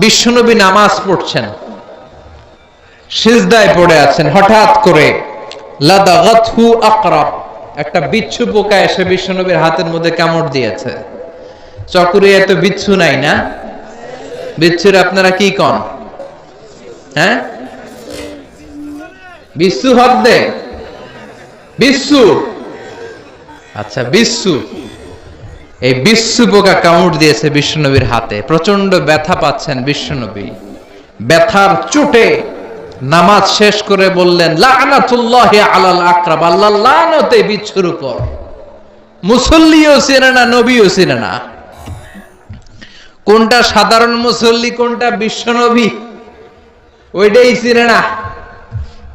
বিশ্বনবী নামাজ পড়ছেন। সিজদায় পড়ে আছেন। হঠাৎ করে একটা বিচ্ছু পোকা এসে বিশ্বনবীর হাতের মধ্যে কামড় দিয়েছে। চকুরে এত বিচ্ছু নাই না? বিচ্ছুর আপনারা কি কন? হ্যাঁ? বিচ্ছু হদ্দে বিচ্ছু। আচ্ছা বিচ্ছু। এই বিশ্বু পোকা কামড় দিয়েছে বিশ্বনবীর হাতে। প্রচণ্ড ব্যথা পাচ্ছেন বিশ্বনবী। ব্যথার চোটে নামাজ শেষ করে বললেন, লানাতুল্লাহি আল্লাহ বিচ্ছুর উপর। মুসল্লিও চেনে না, নবীও চেনে না। কোনটা সাধারণ মুসল্লি, কোনটা বিশ্বনবী, ওইটাই চিনে না।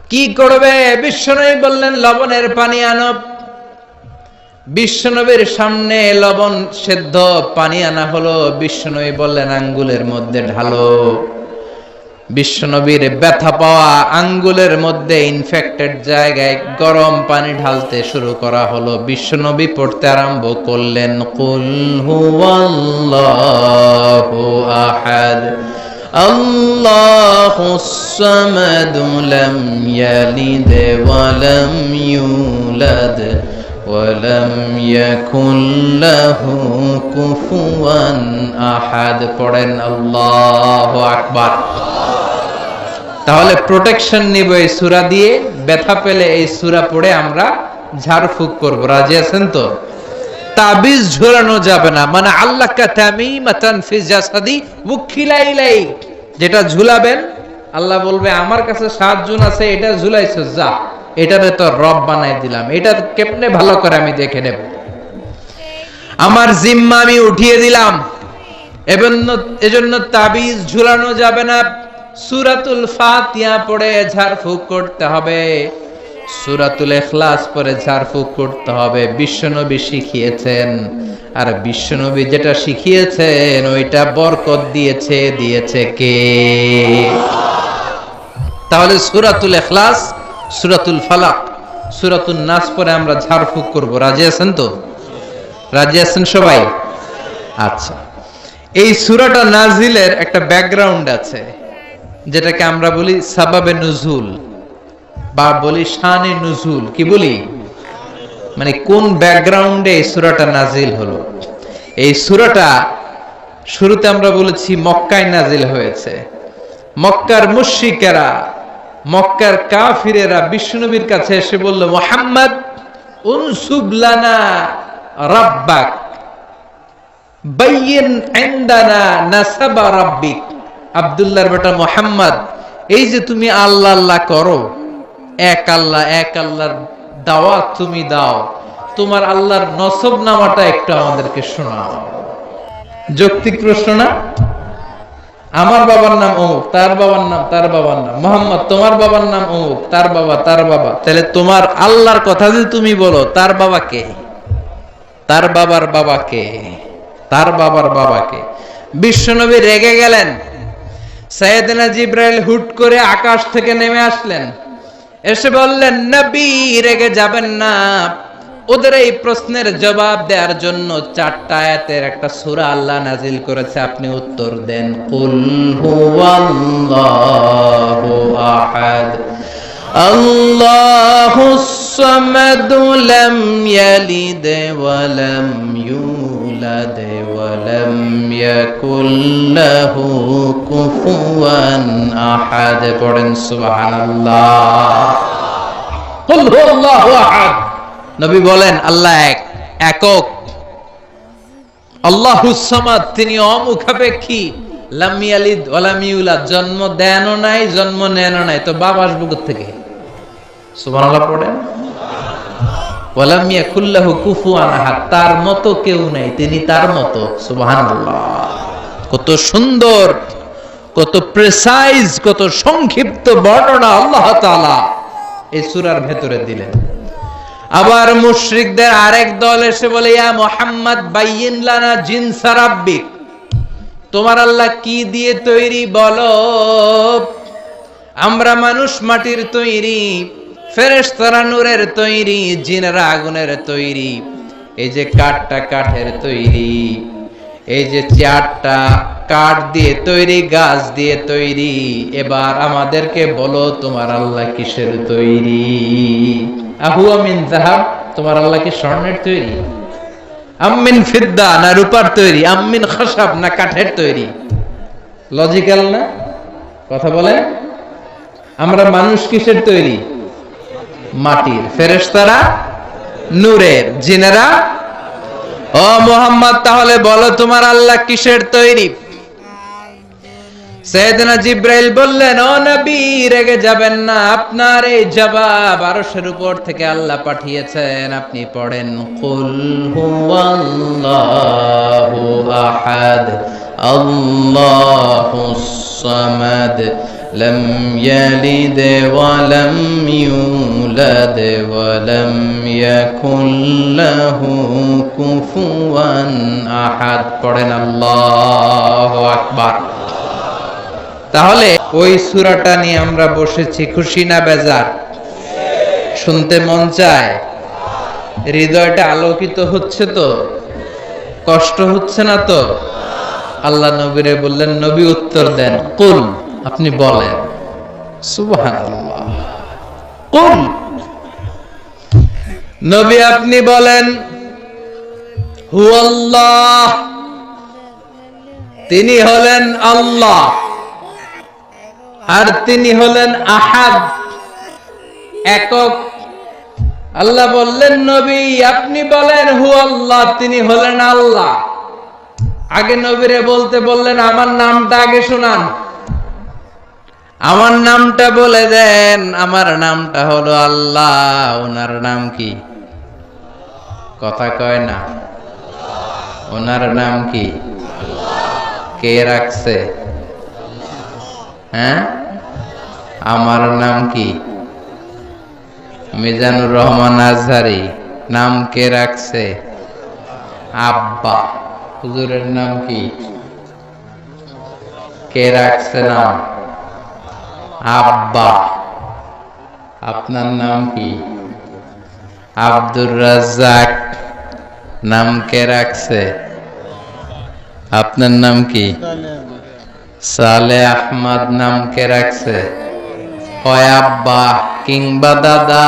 কি করবে? বিশ্বনবী বললেন, লবণের পানি আনব বিশ্বনবীর সামনে লবণ সেদ্ধ, পানি আনা হলো। বিশ্বনবী বললেন, আঙ্গুলের মধ্যে ঢালো। বিশ্বনবীর ব্যথা পাওয়া আঙ্গুলের মধ্যে ইনফেক্টেড জায়গায় গরম পানি ঢালতে শুরু করা হলো। বিশ্বনবী পড়তে আরম্ভ করলেন, কুল হুয়াল্লাহু আহাদ আল্লাহুস সামাদ লাম ইয়ালিদ ওয়া লাম ইউলাদ। ولم يكن له كفوا أحد পড়েন আল্লাহু আকবার তাহলে প্রোটেকশন নিব এই সূরা দিয়ে ব্যথা পেলে এই সূরা পড়ে আমরা ঝাড়ফুঁক করব রাজি আছেন তো তাবিজ ঝোলানো যাবে না মানে আল্লাহ কা তামিমাতান ফি জাসাদি উখিলাইলাই যেটা ঝুলাবেন আল্লাহ বলবে আমার কাছে সাতজন আছে এটা ঝুলাইছো যা এটারে তো রব বানাই দিলাম। এটা কেমনে ভালো করে আমি দেখে নেব? আমার জিম্মা আমি উঠিয়ে দিলাম। এজন্য এজন্য তাবিজ ঝুলানো যাবে না। সুরাতুল ফাতিহা পড়ে ঝাড়ফুঁক করতে হবে। সুরাতুল এখলাস পরে ঝাড়ফুঁক করতে হবে। বিশ্বনবী শিখিয়েছেন। আর বিশ্বনবী যেটা শিখিয়েছেন, ওইটা বরকত দিয়েছে। দিয়েছে কে? তাহলে সুরাতুল এখলাস সুরাতুল ফালাক সুরাতুল নাস পরে আমরা ঝাড়ফুঁক করব। রাজি আছেন তো? রাজি আছেন সবাই? আচ্ছা। এই সুরাটা নাজিলের একটা ব্যাকগ্রাউন্ড আছে, যেটাকে আমরা বলি সাবাবে নুজুল বা বলি শানে নুজুল। কি বলি? মানে কোন ব্যাকগ্রাউন্ডে এই সুরাটা নাজিল হলো? এই সুরাটা শুরুতে আমরা বলেছি মক্কায় নাজিল হয়েছে। মক্কার মুশরিকেরা মক্কার কাফিরেরা বিষ্ণুনবীর কাছে এসে বলল, মোহাম্মদ উনসুবলানা রাব্বাক, বাইয়িন নাসাবা রাব্বিক। আব্দুল্লাহর বেটা, মোহাম্মদ, এই যে তুমি আল্লাহ আল্লাহ করো, এক আল্লাহ, এক আল্লাহর দাওয়াত তুমি দাও, তোমার আল্লাহর নসব নামাটা একটু আমাদেরকে শোনাও। যৌক্তিক প্রশ্ন না? আমার বাবার নাম অমুক, তার বাবার নাম, তার বাবার নাম। মোহাম্মদ, তোমার বাবার নাম অমুক, তার বাবা তার বাবা। তাহলে তোমার আল্লাহর কথা যদি তুমি বলো, তার বাবা কে? তার বাবার বাবা কে? তার বাবার বাবা কে? বিশ্বনবী রেগে গেলেন। সৈয়দনা জিব্রাইল হুট করে আকাশ থেকে নেমে আসলেন। এসে বললেন, নবী, রেগে যাবেন না। ওদের এই প্রশ্নের জবাব দেওয়ার জন্য চারটা আয়াতের একটা সূরা আল্লাহ নাজিল করেছে। আপনি উত্তর দেন, কুল হুয়াল্লাহু আহাদ। আল্লাহুস সামাদ লাম ইয়ালিদ ওয়া লাম ইউলাদ ওয়া লাম ইয়াকুল লাহু কুফুয়ান আহাদ। পড়েন, সুবহানাল্লাহ। কুল হুয়াল্লাহু আহাদ। নবী বলেন, আল্লাহ এক, একক। আল্লাহ হুসামাদ তিনি অমুখাপেক্ষী। লামিয়ালিদ ওলামিউলাদ জন্ম দেনও নাই, জন্ম নেনও নাই, তো বাবা আসব থেকে সুবহানাল্লাহ পড়েন। তার মতো কেউ নাই, তিনি তার মতো কত সুন্দর, কত প্রেসাইজ কত সংক্ষিপ্ত বর্ণনা আল্লাহ তাআলা এই সূরার ভেতরে দিলেন। আবার মুশরিকদের আরেক দল এসে বলে, ইয়া মোহাম্মদ, বাইয়িন লানা জিনসা রাব্বিক তোমার আল্লাহ কি দিয়ে তৈরি বলো। আমরা মানুষ মাটির তৈরি, ফেরেশতারা তৈরি, জিনেরা আগুনের তৈরি। এই যে কাঠটা কাঠের তৈরি, এই যে চেয়ারটা কাঠ দিয়ে তৈরি, গাছ দিয়ে তৈরি, এবার আমাদেরকে বলো, তোমার আল্লাহ কিসের তৈরি? আহু আমিন জাহাব তোমার আল্লাহ কি স্বর্ণের তৈরি? আম্মিন ফিদ্দা, না রূপার তৈরি। আম্মিন খসাব, না কাঠের তৈরি। লজিক্যাল না? কথা বলে আমরা মানুষ কিসের তৈরি? মাটির। ফেরেশতারা নূরের। জিনেরা, ও মোহাম্মদ, তাহলে বলো তোমার আল্লাহ কিসের তৈরি? সৈয়দনা জিব্রাইল বললেন ও নবী রেগে যাবেন না আপনার এই জবাব আরশের উপর থেকে আল্লাহ পাঠিয়েছেন আপনি পড়েন কুল হুয়াল্লাহু আহাদ আল্লাহুস সামাদ لم يلد ولم يولد ولم يكن له كفوا أحد পড়েন আল্লাহু আকবার তাহলে ওই সূরাটা নিয়ে আমরা বসেছি খুশি না বেজার? শুনতে মন চায়? হৃদয়টা আলোকিত হচ্ছে তো? কষ্ট হচ্ছে না তো? আল্লাহ নবীরে বললেন, নবী উত্তর দেন, কুল আপনি বলেন। সুবহানাল্লাহ। কুল। নবী আপনি বলেন, হুয়াল্লাহ তিনি হলেন আল্লাহ। আর তিনি হলেন আহাদ। একক। আল্লাহ বললেন, নবী, আপনি বলেন, হু আল্লাহ তিনি হলেন আল্লাহ। আগে নবীরে বলতে বললেন, আমার নামটা আগে শোনান। আমার নামটা বলে দেন, আমার নামটা হলো আল্লাহ। ওনার নাম কি? কথা কয় না। ওনার নাম কি? কে রাখছে? হ্যাঁ আমার নাম কি? মিজানুর রহমান আজহারি। নাম কে রাখছে? আব্বা। হুজুরের নাম কি? কে রাখছে নাম? আব্বা। আপনার নাম কি? আব্দুর রাজ্জাক। নাম কে রাখছে? আপনার নাম কি? সালে আহমদ নাম কে রাখছে আব্বা, কিংবা দাদা,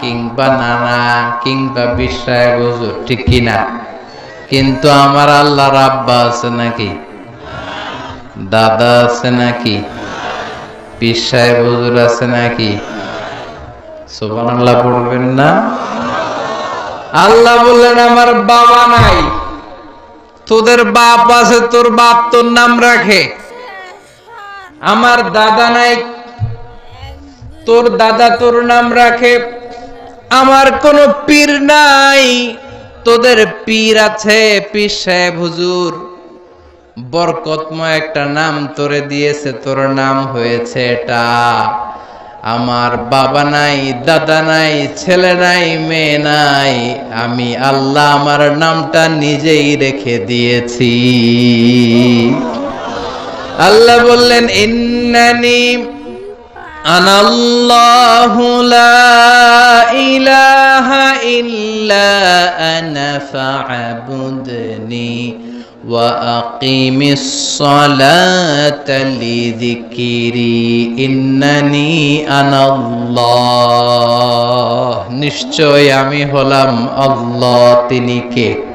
কিংবা নানা, কিংবা বিশ্বায় হুজুর, ঠিক কিনা? কিন্তু আমার আল্লাহর আব্বা আছে নাকি? দাদা আছে নাকি? বিশ্বায় হুজুর আছে নাকি? সোবান আল্লাহ পড়বেন না। আল্লাহ বললেন, আমার বাবা নাই। তোদের বাপ আছে, তোর বাপ তোর নাম রাখে। আমার দাদা নাই। তোর দাদা তোর নাম রাখে। আমার কোনো পীর নাই। তোদের পীর আছে পীর সাহেব হুজুর। বরকতময় একটা নাম তোরে দিয়েছে, তোর নাম হয়েছে এটা। আমার বাবা নাই, দাদা নাই, ছেলে নাই, মেয়ে নাই। আমি আল্লাহ আমার নামটা নিজেই রেখে দিয়েছি। আল্লাহ বললেন, ইন্নানি আনাল্লাহু ইলাহা ইল্লা আনা ফা'বুদনি ওয়া আকিমিস সালাতা লিযিকরি। ইন্নানি আনাল্লাহ। নিশ্চয় আমি হলাম আল্লাহ, তিনি কে?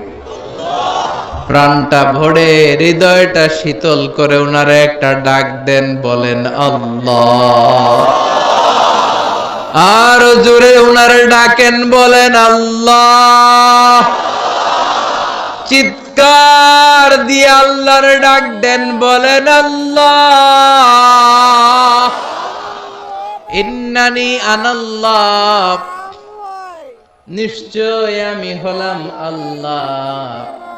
প্রাণটা ভরে, হৃদয়টা শীতল করে ওনারা একটা ডাক দেন, বলেন, আল্লাহ। আর জোরে ওনারে ডাকেন, বলেন, আল্লাহ। চিৎকার দিয়ে আল্লাহর ডাক দেন, বলেন, আল্লাহ। ইন্নানি আনাল্লাহ নিশ্চয় আমি হলাম আল্লাহ।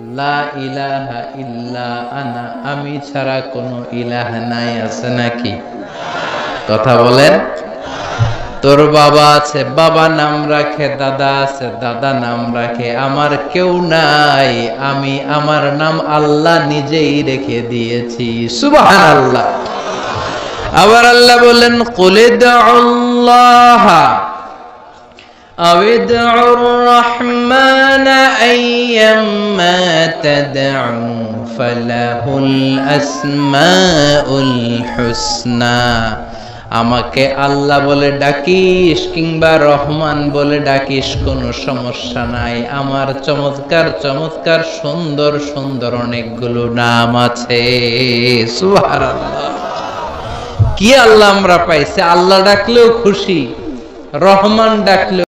লা ইলাহা ইল্লা আনা, আমি ছাড়া কোনো ইলাহ নাই, আছে নাকি? কথা বলেন। তোর বাবা আছে, বাবা নাম রাখে, দাদা আছে, দাদা নাম রাখে, আমার কেউ নাই, আমি আমার নাম আল্লাহ নিজেই রেখে দিয়েছি সুবাহ আল্লাহ আবার আল্লাহ বললেন কলিদ আল্লাহ الرحمن الرحمن أيما تدعو فله الأسماء الحسنى আমাকে আল্লাহ বলে ডাকিস কিংবা রহমান বলে ডাকিস কোনো সমস্যা নাই আমার চমৎকার চমৎকার সুন্দর সুন্দর অনেকগুলো নাম আছে সুবহানাল্লাহ কি আল্লাহ আমরা পাইছি আল্লাহ ডাকলেও খুশি রহমান ডাকলেও